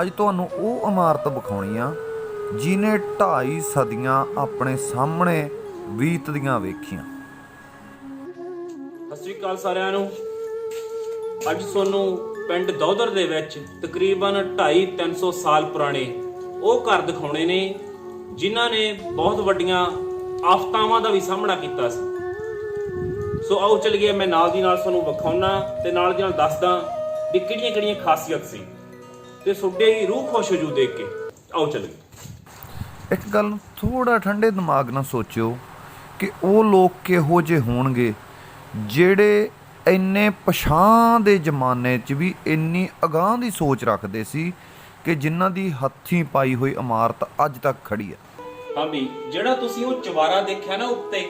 ਅੱਜ ਤੁਹਾਨੂੰ ਉਹ ਇਮਾਰਤ ਵਿਖਾਉਣੀ ਆ ਜਿਨੇ 2.5 ਸਦੀਆਂ ਆਪਣੇ ਸਾਹਮਣੇ ਬੀਤਦੀਆਂ ਵੇਖੀਆਂ। ਸਤਿ ਸ਼੍ਰੀ ਅਕਾਲ ਸਾਰਿਆਂ ਨੂੰ। ਅੱਜ ਤੁਹਾਨੂੰ ਪਿੰਡ ਦੌਦਰ ਦੇ ਵਿੱਚ ਤਕਰੀਬਨ 2.5 300 ਸਾਲ ਪੁਰਾਣੇ ਉਹ ਘਰ ਦਿਖਾਉਣੇ ਨੇ, ਜਿਨ੍ਹਾਂ ਨੇ ਬਹੁਤ ਵੱਡੀਆਂ ਆਫਤਾਵਾਂ ਦਾ ਵੀ ਸਾਹਮਣਾ ਕੀਤਾ ਸੀ। ਸੋ ਆਓ ਚੱਲੀਏ, ਮੈਂ ਨਾਲ ਦੀ ਨਾਲ ਤੁਹਾਨੂੰ ਵਿਖਾਉਣਾ ਤੇ ਨਾਲ ਦੀ ਨਾਲ ਦੱਸਦਾ ਵੀ ਕਿਹੜੀਆਂ ਕਿਹੜੀਆਂ ਖਾਸੀਅਤ ਸੀ। ਤੇ ਤੁਹਾਡੇ ਰੂਹ ਖੁਸ਼ ਹੋ ਜੂ ਦੇਖ ਕੇ। ਆਓ ਚੱਲੀਏ। ਇੱਕ ਗੱਲ ਥੋੜਾ ਠੰਡੇ ਦਿਮਾਗ ਨਾਲ ਸੋਚਿਓ ਕਿ ਉਹ ਲੋਕ ਕਿਹੋ ਜਿਹੇ ਹੋਣਗੇ ਜਿਹੜੇ ਇੰਨੇ ਪਛਾਂ ਦੇ ਜ਼ਮਾਨੇ 'ਚ ਵੀ ਇੰਨੀ ਅਗਾਹ ਦੀ ਸੋਚ ਰੱਖਦੇ ਸੀ ਕਿ ਜਿਨ੍ਹਾਂ ਦੀ ਹੱਥੀਂ ਪਾਈ ਹੋਈ ਇਮਾਰਤ ਅੱਜ ਤੱਕ ਖੜੀ ਹੈ। ਹਾਂ ਵੀ ਜਿਹੜਾ ਤੁਸੀਂ ਉਹ ਚਵਾਰਾ ਦੇਖਿਆ ਨਾ ਉੱਤੇ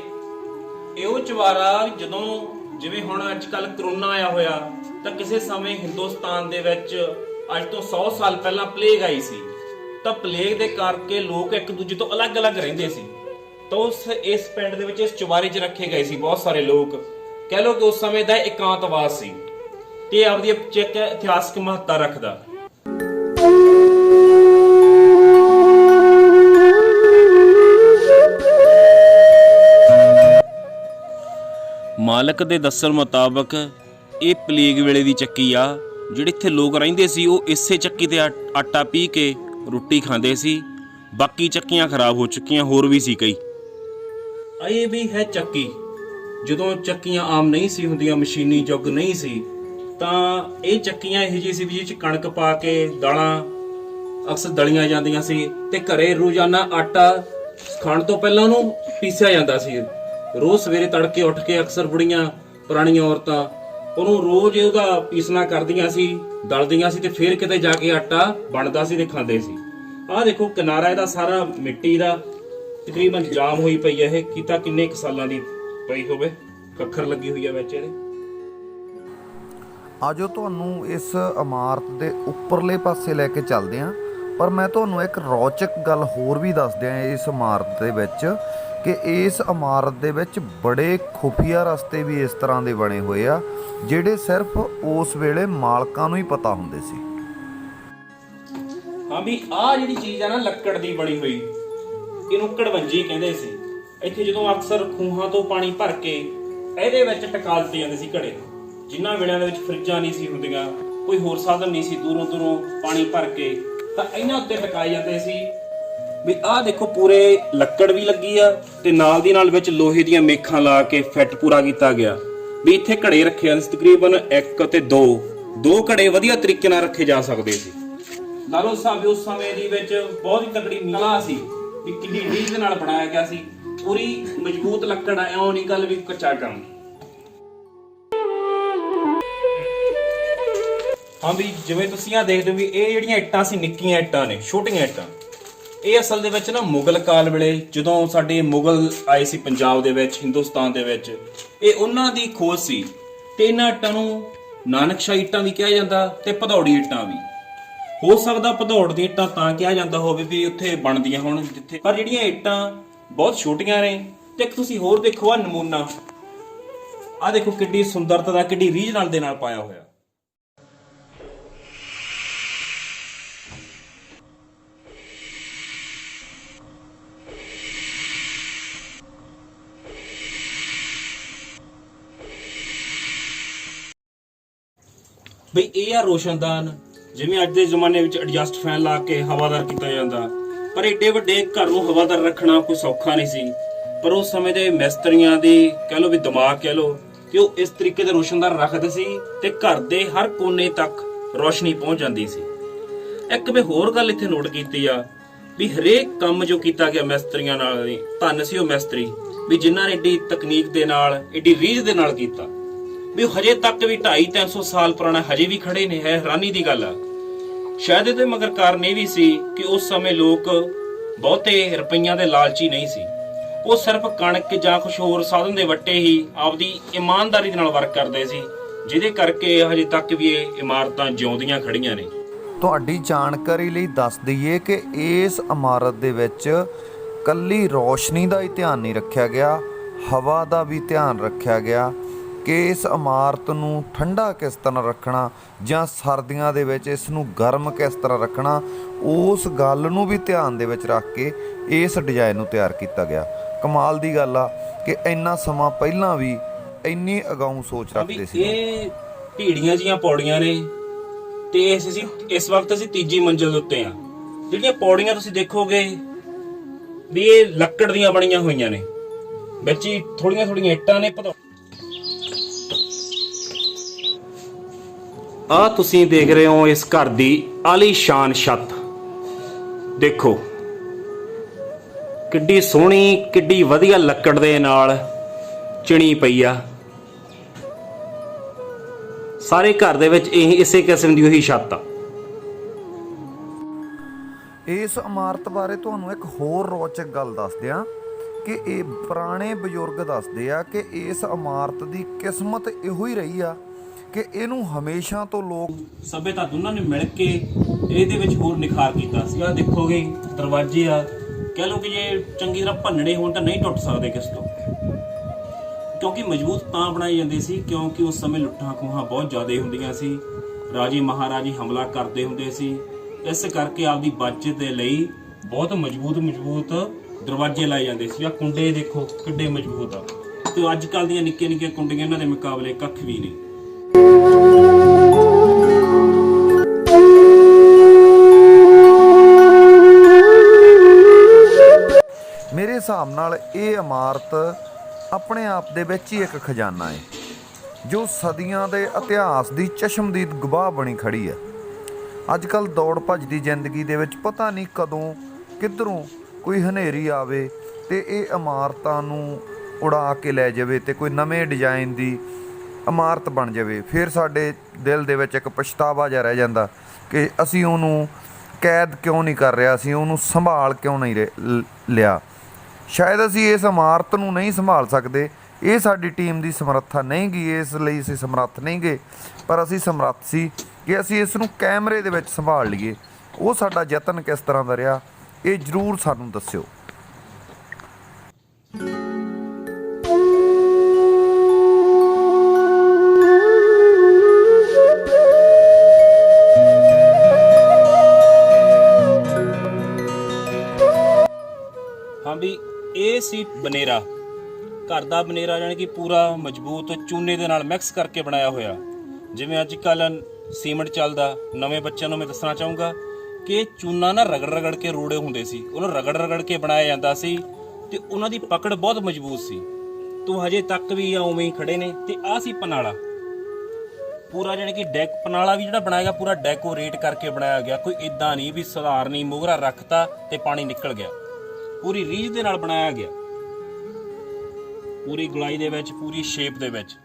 ਇਹ ਉਹ ਚਵਾਰਾ ਜਦੋਂ ਜਿਵੇਂ ਹੁਣ ਅੱਜ ਕੱਲ ਕਰੋਨਾ ਆਇਆ ਹੋਇਆ ਤਾਂ ਕਿਸੇ ਸਮੇਂ ਹਿੰਦੁਸਤਾਨ ਦੇ ਵਿੱਚ ਅੱਜ ਤੋਂ 100 ਸਾਲ ਪਹਿਲਾਂ ਪਲੇਗ ਆਈ ਸੀ। ਤਾਂ ਪਲੇਗ ਦੇ ਕਰਕੇ ਲੋਕ ਇੱਕ ਦੂਜੇ ਤੋਂ ਅਲੱਗ-ਅਲੱਗ ਰਹਿੰਦੇ ਸੀ। ਤਾਂ ਉਸ, ਇਸ ਪਿੰਡ ਦੇ ਵਿੱਚ ਇਸ ਚੁਬਾਰੇ 'ਚ ਰੱਖੇ ਗਏ ਸੀ ਬਹੁਤ ਸਾਰੇ ਲੋਕ। ਕਹਿ ਲਓ ਕਿ ਉਸ ਸਮੇਂ ਦਾ ਇਕਾਂਤਵਾਸ ਸੀ। ਤੇ ਆਪਦੀ ਚੈੱਕ ਇਤਿਹਾਸਕ ਮਹੱਤਤਾ ਰੱਖਦਾ। ਮਾਲਕ ਦੇ ਦੱਸਣ ਮੁਤਾਬਕ ਇਹ ਪਲੇਗ ਵੇਲੇ ਦੀ ਚੱਕੀ ਆ। ਜਿਹੜੇ ਇੱਥੇ ਲੋਕ ਰਹਿੰਦੇ ਸੀ, ਉਹ ਇਸੇ ਚੱਕੀ ਤੇ ਆਟਾ ਪੀ ਕੇ ਰੋਟੀ ਖਾਂਦੇ ਸੀ। ਬਾਕੀ ਚੱਕੀਆਂ ਖਰਾਬ ਹੋ ਚੁੱਕੀਆਂ, ਹੋਰ ਵੀ ਸੀ ਕਈ। ਇਹ ਵੀ ਹੈ ਚੱਕੀ। ਜਦੋਂ ਚੱਕੀਆਂ ਆਮ ਨਹੀਂ ਸੀ ਹੁੰਦੀਆਂ, ਮਸ਼ੀਨੀ ਯੁੱਗ ਨਹੀਂ ਸੀ, ਤਾਂ ਇਹ ਚੱਕੀਆਂ ਇਹੋ ਜਿਹੀ ਸੀ ਵੀ ਜਿਹ ਚ ਕਣਕ ਪਾ ਕੇ ਦਾਲਾਂ ਅਕਸਰ ਦਲੀਆਂ ਜਾਂਦੀਆਂ ਸੀ ਤੇ ਘਰੇ ਰੋਜ਼ਾਨਾ ਆਟਾ ਖਾਣ ਤੋਂ ਪਹਿਲਾਂ ਉਹਨੂੰ ਪੀਸਿਆ ਜਾਂਦਾ ਸੀ। ਰੋਜ਼ ਸਵੇਰੇ ਤੜਕੇ ਉੱਠ ਕੇ ਅਕਸਰ ਬੁੜੀਆਂ, ਪੁਰਾਣੀਆਂ ਔਰਤਾਂ ਉਹਨੂੰ ਰੋਜ਼ ਉਹਦਾ ਪੀਸਣਾ ਕਰਦੀਆਂ ਸੀ, ਦਲਦੀਆਂ ਸੀ ਤੇ ਫਿਰ ਕਿਤੇ ਜਾ ਕੇ ਆਟਾ ਬਣਦਾ ਸੀ ਤੇ ਖਾਂਦੇ ਸੀ। ਆਹ ਦੇਖੋ, ਕਿਨਾਰਾ ਇਹਦਾ ਸਾਰਾ ਮਿੱਟੀ ਦਾ, ਤਕਰੀਬਨ ਜਾਮ ਹੋਈ ਪਈ ਹੈ ਇਹ। ਕੀਤਾ ਕਿੰਨੇ ਕੁ ਸਾਲਾਂ ਦੀ ਪਈ ਹੋਵੇ? ਕੱਖਰ ਲੱਗੀ ਹੋਈ ਹੈ ਵਿੱਚ ਇਹਦੇ। ਆਜੋ ਤੁਹਾਨੂੰ ਇਸ ਇਮਾਰਤ ਦੇ ਉੱਪਰਲੇ ਪਾਸੇ ਲੈ ਕੇ ਚੱਲਦੇ ਹਾਂ। ਪਰ ਮੈਂ ਤੁਹਾਨੂੰ ਇੱਕ ਰੌਚਕ ਗੱਲ ਹੋਰ ਵੀ ਦੱਸ ਦਿਆਂ ਇਸ ਇਮਾਰਤ ਦੇ ਵਿੱਚ, ਕਿ ਇਸ ਇਮਾਰਤ ਦੇ ਵਿੱਚ ਬੜੇ ਖੁਫੀਆ ਰਸਤੇ ਵੀ ਇਸ ਤਰ੍ਹਾਂ ਦੇ ਬਣੇ ਹੋਏ ਆ, ਜਿਹੜੇ ਸਿਰਫ ਉਸ ਵੇਲੇ ਮਾਲਕਾਂ ਨੂੰ ਹੀ ਪਤਾ ਹੁੰਦੇ ਸੀ। ਹਾਂ ਵੀ ਆਹ ਜਿਹੜੀ ਚੀਜ਼ ਆ ਨਾ, ਲੱਕੜ ਦੀ ਬਣੀ ਹੋਈ, ਇਹਨੂੰ ਕੜਵੰਜੀ ਕਹਿੰਦੇ ਸੀ। ਇੱਥੇ ਜਦੋਂ ਅਕਸਰ ਖੂਹਾਂ ਤੋਂ ਪਾਣੀ ਭਰ ਕੇ ਇਹਦੇ ਵਿੱਚ ਟਕਾ ਦਿੱਤੇ ਜਾਂਦੇ ਸੀ ਘੜੇ ਜਿਨ੍ਹਾਂ ਵੇਲਿਆਂ ਦੇ ਵਿੱਚ ਫਰਿੱਜਾਂ ਨਹੀਂ ਸੀ ਹੁੰਦੀਆਂ, ਕੋਈ ਹੋਰ ਸਾਧਨ ਨਹੀਂ ਸੀ ਦੂਰੋਂ ਦੂਰੋਂ ਪਾਣੀ ਭਰ ਕੇ ਤਾਂ ਇਹਨਾਂ ਉੱਤੇ ਟਕਾਏ ਜਾਂਦੇ ਸੀ ਵੀ ਆਹ ਦੇਖੋ ਪੂਰੇ ਲੱਕੜ ਵੀ ਲੱਗੀ ਆ ਤੇ ਨਾਲ ਦੀ ਨਾਲ ਵਿੱਚ ਲੋਹੇ ਦੀਆਂ ਮੇਖਾਂ ਲਾ ਕੇ ਫਿੱਟ ਪੂਰਾ ਕੀਤਾ ਗਿਆ। ਵੀ ਇੱਥੇ ਘੜੇ ਰੱਖੇ ਜਾਂਦੇ ਤਕਰੀਬਨ 1 ਤੇ 2 ਦੋ ਘੜੇ ਵਧੀਆ ਤਰੀਕੇ ਨਾਲ ਰੱਖੇ ਜਾ ਸਕਦੇ ਸੀ। ਲਾਲੋ ਸਾਹਿਬ ਉਸ ਸਮੇਂ ਦੇ ਵਿੱਚ ਬਹੁਤ ਹੀ ਤਕੜੀ ਕਲਾ ਸੀ ਵੀ ਕਿੰਨੀ ਰੀਝ ਦੇ ਨਾਲ ਬਣਾਇਆ ਗਿਆ ਸੀ। ਪੂਰੀ ਮਜ਼ਬੂਤ ਲੱਕੜ ਆ ਐਉਂ ਨਹੀਂ ਗੱਲ ਵੀ ਕੱਚਾ ਕੰਮ। ਹਾਂ ਵੀ ਜਿਵੇਂ ਤੁਸੀਂ ਆ ਦੇਖਦੇ ਹੋ ਵੀ ਇਹ ਜਿਹੜੀਆਂ ਇੱਟਾਂ ਸੀ, ਨਿੱਕੀਆਂ ਇੱਟਾਂ ਨੇ, ਛੋਟੀਆਂ ਇੱਟਾਂ। ਇਹ ਅਸਲ ਦੇ ਵਿੱਚ ਨਾ ਮੁਗਲ ਕਾਲ ਵੇਲੇ ਜਦੋਂ ਸਾਡੇ ਮੁਗਲ ਆਏ ਸੀ ਪੰਜਾਬ ਦੇ ਵਿੱਚ, ਹਿੰਦੁਸਤਾਨ ਦੇ ਵਿੱਚ, ਇਹ ਉਹਨਾਂ ਦੀ ਖੋਜ ਸੀ ਤੇ ਇਹਨਾਂ ਇੱਟਾਂ ਨੂੰ ਨਾਨਕਸ਼ਾਹੀ ਇੱਟਾਂ ਵੀ ਕਿਹਾ ਜਾਂਦਾ ਤੇ ਭਦੌੜੀ ਇੱਟਾਂ ਵੀ। ਹੋ ਸਕਦਾ ਭਦੌੜ ਦੀਆਂ ਇੱਟਾਂ ਤਾਂ ਕਿਹਾ ਜਾਂਦਾ ਹੋਵੇ ਵੀ ਉੱਥੇ ਬਣਦੀਆਂ ਹੋਣ, ਜਿੱਥੇ ਪਰ ਜਿਹੜੀਆਂ ਇੱਟਾਂ ਬਹੁਤ ਛੋਟੀਆਂ ਨੇ, ਤੇ ਇੱਕ ਤੁਸੀਂ ਹੋਰ ਦੇਖੋ ਆ ਨਮੂਨਾ। ਆ ਦੇਖੋ ਕਿੱਡੀ ਸੁੰਦਰਤਾ ਦਾ, ਕਿੱਡੀ ਰੀਝ ਨਾਲ ਦੇ ਨਾਲ ਪਾਇਆ ਹੋਇਆ। ਬਈ ਇਹ ਆ ਰੋਸ਼ਨਦਾਨ, ਜਿਵੇਂ ਅੱਜ ਦੇ ਜ਼ਮਾਨੇ ਵਿੱਚ ਐਡਜਸਟ ਫੈਨ ਲਾ ਕੇ ਹਵਾਦਾਰ ਕੀਤਾ ਜਾਂਦਾ। ਪਰ ਏਡੇ ਵੱਡੇ ਘਰ ਨੂੰ ਹਵਾਦਾਰ ਰੱਖਣਾ ਕੋਈ ਸੌਖਾ ਨਹੀਂ ਸੀ। ਪਰ ਉਸ ਸਮੇਂ ਦੇ ਮਿਸਤਰੀਆਂ ਦੀ ਕਹਿ ਲਓ ਵੀ ਦਿਮਾਗ ਕਹਿ ਲਓ ਕਿ ਉਹ ਇਸ ਤਰੀਕੇ ਦੇ ਰੋਸ਼ਨਦਾਨ ਰੱਖਦੇ ਸੀ ਤੇ ਘਰ ਦੇ ਹਰ ਕੋਨੇ ਤੱਕ ਰੋਸ਼ਨੀ ਪਹੁੰਚ ਜਾਂਦੀ ਸੀ। ਇੱਕ ਵੀ ਹੋਰ ਗੱਲ ਇੱਥੇ ਨੋਟ ਕੀਤੀ ਆ, ਵੀ ਹਰੇਕ ਕੰਮ ਜੋ ਕੀਤਾ ਗਿਆ ਮਿਸਤਰੀਆਂ ਨਾਲ, ਧੰਨ ਸੀ ਉਹ ਮਿਸਤਰੀ, ਵੀ ਜਿਨ੍ਹਾਂ ਨੇ ਏਡੀ ਤਕਨੀਕ ਦੇ ਨਾਲ, ਏਡੀ ਰੀਝ ਦੇ ਨਾਲ ਕੀਤਾ। ਵੀ ਹਜੇ ਤੱਕ ਵੀ 2.5 300 ਸਾਲ ਪੁਰਾਣਾ ਹਜੇ ਵੀ ਖੜੇ ਨੇ, ਹੈ ਹੈਰਾਨੀ ਦੀ ਗੱਲ ਆ। ਸ਼ਾਇਦ ਇਹਦੇ ਮਗਰ ਕਾਰਨ ਇਹ ਵੀ ਸੀ ਕਿ ਉਸ ਸਮੇਂ ਲੋਕ ਬਹੁਤੇ ਰੁਪਈਆਂ ਦੇ ਲਾਲਚੀ ਨਹੀਂ ਸੀ। ਉਹ ਸਿਰਫ ਕਣਕ ਜਾਂ ਕੁਝ ਹੋਰ ਸਾਧਨ ਦੇ ਵੱਟੇ ਹੀ ਆਪਦੀ ਇਮਾਨਦਾਰੀ ਦੇ ਨਾਲ ਵਰਕ ਕਰਦੇ ਸੀ, ਜਿਹਦੇ ਕਰਕੇ ਹਜੇ ਤੱਕ ਵੀ ਇਹ ਇਮਾਰਤਾਂ ਜਿਉਂਦੀਆਂ ਖੜੀਆਂ ਨੇ। ਤੁਹਾਡੀ ਜਾਣਕਾਰੀ ਲਈ ਦੱਸ ਦਈਏ ਕਿ ਇਸ ਇਮਾਰਤ ਦੇ ਵਿੱਚ ਕੱਲੀ ਰੋਸ਼ਨੀ ਦਾ ਹੀ ਧਿਆਨ ਨਹੀਂ ਰੱਖਿਆ ਗਿਆ, ਹਵਾ ਦਾ ਵੀ ਧਿਆਨ ਰੱਖਿਆ ਗਿਆ ਕਿ ਇਸ ਇਮਾਰਤ ਨੂੰ ਠੰਡਾ ਕਿਸ ਤਰ੍ਹਾਂ ਰੱਖਣਾ ਜਾਂ ਸਰਦੀਆਂ ਦੇ ਵਿੱਚ ਇਸ ਨੂੰ ਗਰਮ ਕਿਸ ਤਰ੍ਹਾਂ ਰੱਖਣਾ ਉਸ ਗੱਲ ਨੂੰ ਵੀ ਧਿਆਨ ਦੇ ਵਿੱਚ ਰੱਖ ਕੇ ਇਸ ਡਿਜ਼ਾਈਨ ਨੂੰ ਤਿਆਰ ਕੀਤਾ ਗਿਆ। ਕਮਾਲ ਦੀ ਗੱਲ ਆ ਕਿ ਇੰਨਾ ਸਮਾਂ ਪਹਿਲਾਂ ਵੀ ਇੰਨੀ ਅਗਾਊਂ ਸੋਚ ਰੱਖਦੇ ਸੀ। ਇਹ ਭੀੜੀਆਂ ਜੀਆਂ ਪੌੜੀਆਂ ਨੇ ਤੇ ਇਸ ਅਸੀਂ ਇਸ ਵਕਤ ਅਸੀਂ ਤੀਜੀ ਮੰਜ਼ਿਲ ਉੱਤੇ ਆ। ਜਿਹੜੀਆਂ ਪੌੜੀਆਂ ਤੁਸੀਂ ਦੇਖੋਗੇ ਵੀ ਇਹ ਲੱਕੜ ਦੀਆਂ ਬਣੀਆਂ ਹੋਈਆਂ ਨੇ। ਵਿੱਚ ਹੀ ਥੋੜੀਆਂ ਥੋੜੀਆਂ ਇੱਟਾਂ ਨੇ ਪਤਾ ਆ ਤੁਸੀਂ ਦੇਖ ਰਹੇ ਹੋ ਇਸ ਘਰ ਦੀ ਆਲੀਸ਼ਾਨ ਛੱਤ। ਦੇਖੋ, ਕਿੱਡੀ ਸੋਹਣੀ, ਕਿੱਡੀ ਵਧੀਆ ਲੱਕੜ ਦੇ ਨਾਲ ਚਿਣੀ ਪਈ ਆ। ਸਾਰੇ ਘਰ ਦੇ ਵਿੱਚ ਇਹ ਇਸੇ ਕਿਸਮ ਦੀ ਉਹੀ ਛੱਤ ਆ। ਇਸ ਇਮਾਰਤ ਬਾਰੇ ਤੁਹਾਨੂੰ ਇੱਕ ਹੋਰ ਰੋਚਕ ਗੱਲ ਦੱਸਦੇ ਆ ਕਿ ਇਹ ਪੁਰਾਣੇ ਬਜ਼ੁਰਗ ਦੱਸਦੇ ਆ ਕਿ ਇਸ ਇਮਾਰਤ ਦੀ ਕਿਸਮਤ ਇਹੋ ਹੀ ਰਹੀ ਆ। ਕਿ ਇਹਨੂੰ ਹਮੇਸ਼ਾ ਤੋਂ ਲੋਕ ਸਭਿਅਤਾ ਦੋਨਾਂ ਨੇ ਮਿਲ ਕੇ ਇਹਦੇ ਵਿੱਚ ਹੋਰ ਨਿਖਾਰ ਕੀਤਾ ਸੀ ਆ ਦੇਖੋਗੇ, ਦਰਵਾਜ਼ੇ ਆ। ਕਹਿ ਲਓ ਕਿ ਜੇ ਚੰਗੀ ਤਰ੍ਹਾਂ ਭੰਨਣੇ ਹੋਣ ਤਾਂ ਨਹੀਂ ਟੁੱਟ ਸਕਦੇ ਕਿਸ ਤੋਂ। ਕਿਉਂਕਿ ਮਜ਼ਬੂਤ ਤਾਂ ਬਣਾਈ ਜਾਂਦੀ ਸੀ, ਕਿਉਂਕਿ ਉਸ ਸਮੇਂ ਲੁੱਟਾਂ ਖੋਹਾਂ ਬਹੁਤ ਜ਼ਿਆਦਾ ਹੁੰਦੀਆਂ ਸੀ। ਰਾਜੇ ਮਹਾਰਾਜੇ ਹਮਲਾ ਕਰਦੇ ਹੁੰਦੇ ਸੀ। ਇਸ ਕਰਕੇ ਆਪਦੀ ਬਚਤ ਦੇ ਲਈ ਬਹੁਤ ਮਜ਼ਬੂਤ ਮਜ਼ਬੂਤ ਦਰਵਾਜ਼ੇ ਲਾਏ ਜਾਂਦੇ ਸੀ। ਆ ਕੁੰਡੇ ਦੇਖੋ, ਕਿੱਡੇ ਮਜ਼ਬੂਤ ਆ। ਤੇ ਅੱਜ ਕੱਲ ਦੀਆਂ ਨਿੱਕੀਆਂ ਨਿੱਕੀਆਂ ਕੁੰਡੀਆਂ ਇਹਨਾਂ ਦੇ ਮੁਕਾਬਲੇ ਕੱਖ ਵੀ ਨਹੀਂ। ਹਿਸਾਬ ਨਾਲ ਇਹ ਇਮਾਰਤ ਆਪਣੇ ਆਪ ਦੇ ਵਿੱਚ ਹੀ ਇੱਕ ਖਜ਼ਾਨਾ ਹੈ, ਜੋ ਸਦੀਆਂ ਦੇ ਇਤਿਹਾਸ ਦੀ ਚਸ਼ਮਦੀਦ ਗਵਾਹ ਬਣੀ ਖੜੀ ਹੈ। ਅੱਜ ਕੱਲ ਦੌੜ ਭੱਜ ਦੀ ਜ਼ਿੰਦਗੀ ਦੇ ਵਿੱਚ ਪਤਾ ਨਹੀਂ ਕਦੋਂ, ਕਿੱਧਰੋਂ ਕੋਈ ਹਨੇਰੀ ਆਵੇ ਤੇ ਇਹ ਇਮਾਰਤਾਂ ਨੂੰ ਉਡਾ ਕੇ ਲੈ ਜਾਵੇ ਤੇ ਕੋਈ ਨਵੇਂ ਡਿਜ਼ਾਈਨ ਦੀ ਇਮਾਰਤ ਬਣ ਜਾਵੇ। ਫਿਰ ਸਾਡੇ ਦਿਲ ਦੇ ਵਿੱਚ ਇੱਕ ਪਛਤਾਵਾ ਜਿਹਾ ਰਹਿ ਜਾਂਦਾ ਕਿ ਅਸੀਂ ਉਹਨੂੰ ਕੈਦ ਕਿਉਂ ਨਹੀਂ ਕਰ ਰਿਹਾ, ਅਸੀਂ ਉਹਨੂੰ ਸੰਭਾਲ ਕਿਉਂ ਨਹੀਂ ਲ- ਲਿਆ। ਸ਼ਾਇਦ ਅਸੀਂ ਇਸ ਇਮਾਰਤ ਨੂੰ ਨਹੀਂ ਸੰਭਾਲ ਸਕਦੇ। ਇਹ ਸਾਡੀ ਟੀਮ ਦੀ ਸਮਰੱਥਾ ਨਹੀਂ ਗਈ ਇਸ ਲਈ ਅਸੀਂ ਸਮਰੱਥ ਨਹੀਂ ਗਏ ਪਰ ਅਸੀਂ ਸਮਰੱਥ ਸੀ ਕਿ ਅਸੀਂ ਇਸ ਨੂੰ ਕੈਮਰੇ ਦੇ ਵਿੱਚ ਸੰਭਾਲ ਲਈਏ। ਉਹ ਸਾਡਾ ਯਤਨ ਕਿਸ ਤਰ੍ਹਾਂ ਦਾ ਰਿਹਾ, ਇਹ ਜਰੂਰ ਸਾਨੂੰ ਦੱਸਿਓ। ਹਾਂ ਵੀ ਇਹ ਸੀ ਬਨੇਰਾ। ਘਰ ਦਾ ਬਨੇਰਾ ਜਾਨੀ ਕਿ ਪੂਰਾ ਮਜ਼ਬੂਤ ਚੂਨੇ ਦੇ ਨਾਲ ਮਿਕਸ ਕਰਕੇ ਬਣਾਇਆ ਹੋਇਆ। ਜਿਵੇਂ ਅੱਜ ਕੱਲ ਸੀਮੈਂਟ ਚੱਲਦਾ, ਨਵੇਂ ਬੱਚਿਆਂ ਨੂੰ ਮੈਂ ਦੱਸਣਾ ਚਾਹੂੰਗਾ ਕਿ ਚੂਨਾ ਨਾ ਰਗੜ ਰਗੜ ਕੇ ਰੋੜੇ ਹੁੰਦੇ ਸੀ। ਉਹਨੂੰ ਰਗੜ ਰਗੜ ਕੇ ਬਣਾਇਆ ਜਾਂਦਾ ਸੀ ਤੇ ਉਹਨਾਂ ਦੀ ਪਕੜ ਬਹੁਤ ਮਜ਼ਬੂਤ ਸੀ। ਤੂੰ ਹਜੇ ਤੱਕ ਵੀ ਆ ਉਵੇਂ ਹੀ ਖੜੇ ਨੇ ਤੇ ਆ ਸੀ ਪਨਾਲਾ। ਪੂਰਾ ਜਾਨੀ ਕਿ ਡੈਕ ਪਨਾਲਾ ਵੀ ਜਿਹੜਾ ਬਣਾਇਆ ਗਿਆ, ਪੂਰਾ ਡੈਕੋਰੇਟ ਕਰਕੇ ਬਣਾਇਆ ਗਿਆ। ਕੋਈ ਇਦਾਂ ਨਹੀਂ ਵੀ ਸਧਾਰਨੀ ਮੋਹਰਾ ਰੱਖਤਾ ਤੇ ਪਾਣੀ ਨਿਕਲ ਗਿਆ। ਪੂਰੀ ਰੀਝ ਦੇ ਨਾਲ ਬਣਾਇਆ ਗਿਆ। ਪੂਰੀ ਗੁਲਾਈ ਦੇ ਵਿੱਚ ਪੂਰੀ ਸ਼ੇਪ ਦੇ ਵਿੱਚ।